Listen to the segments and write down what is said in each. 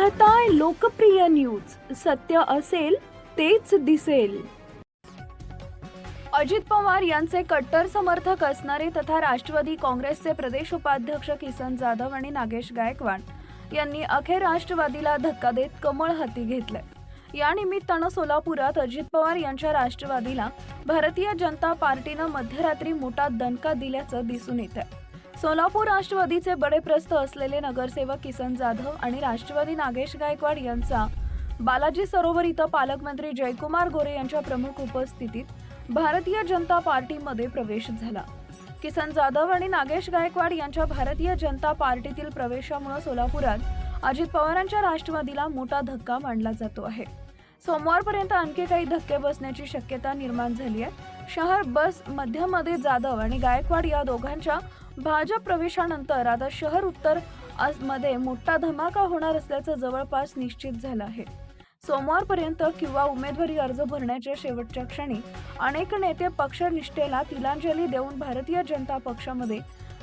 लोकप्रिय न्यूज. सत्य असेल तेच दिसेल. अजित पवार यांचे कट्टर समर्थक असणारे तथा राष्ट्रवादी काँग्रेसचे प्रदेश उपाध्यक्ष किसन जाधव आणि नागेश गायकवाड यांनी अखेर राष्ट्रवादीला धक्का देत कमळ हाती घेतलंय. या निमित्तानं सोलापुरात अजित पवार यांच्या राष्ट्रवादीला भारतीय जनता पार्टीनं मध्यरात्री मोठा दणका दिल्याचं दिसून येत आहे सोलापूर राष्ट्रवादीचे बडेप्रस्थ असलेले नगरसेवक किसन जाधव आणि राष्ट्रवादी नागेश गायकवाड यांचा बालाजी सरोवर इथं पालकमंत्री जयकुमार गोरे यांच्या प्रमुख उपस्थितीत भारतीय जनता पार्टीमध्ये प्रवेश झाला. किसन जाधव आणि नागेश गायकवाड यांच्या भारतीय जनता पार्टीतील प्रवेशामुळे सोलापुरात अजित पवारांच्या राष्ट्रवादीला मोठा धक्का मानला जातो आहे. सोमवारपर्यंत आणखी काही धक्के बसण्याची शक्यता निर्माण झाली आहे. शहर बस मध्यमध्ये जाधव आणि गायकवाड या दोघांच्या भाजप प्रवेशानंतर आता शहर उत्तरमध्ये मोठा धमाका होणार असल्याचं जवळपास निश्चित झालं आहे. सोमवारपर्यंत किंवा उमेदवारी अर्ज भरण्याच्या शेवटच्या क्षणी अनेक नेते पक्षनिष्ठेला तिलांजली देऊन भारतीय जनता पक्षामध्ये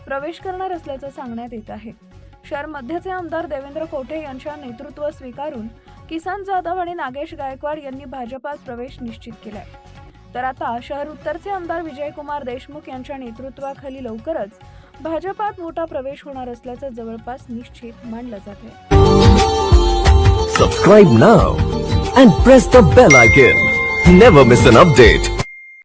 प्रवेश करणार असल्याचं सांगण्यात येत आहे. शहर मध्यचे आमदार देवेंद्र कोठे यांच्या नेतृत्व स्वीकारून किसन जाधव आणि नागेश गायकवाड यांनी भाजपात प्रवेश निश्चित केलाय. तर आता शहर उत्तरचे आमदार विजयकुमार देशमुख यांच्या नेतृत्वाखाली लवकरच भाजपात मोठा प्रवेश होणार असल्याचं जवळपास निश्चित मानलं जात आहे. Subscribe now and press the bell icon never miss an update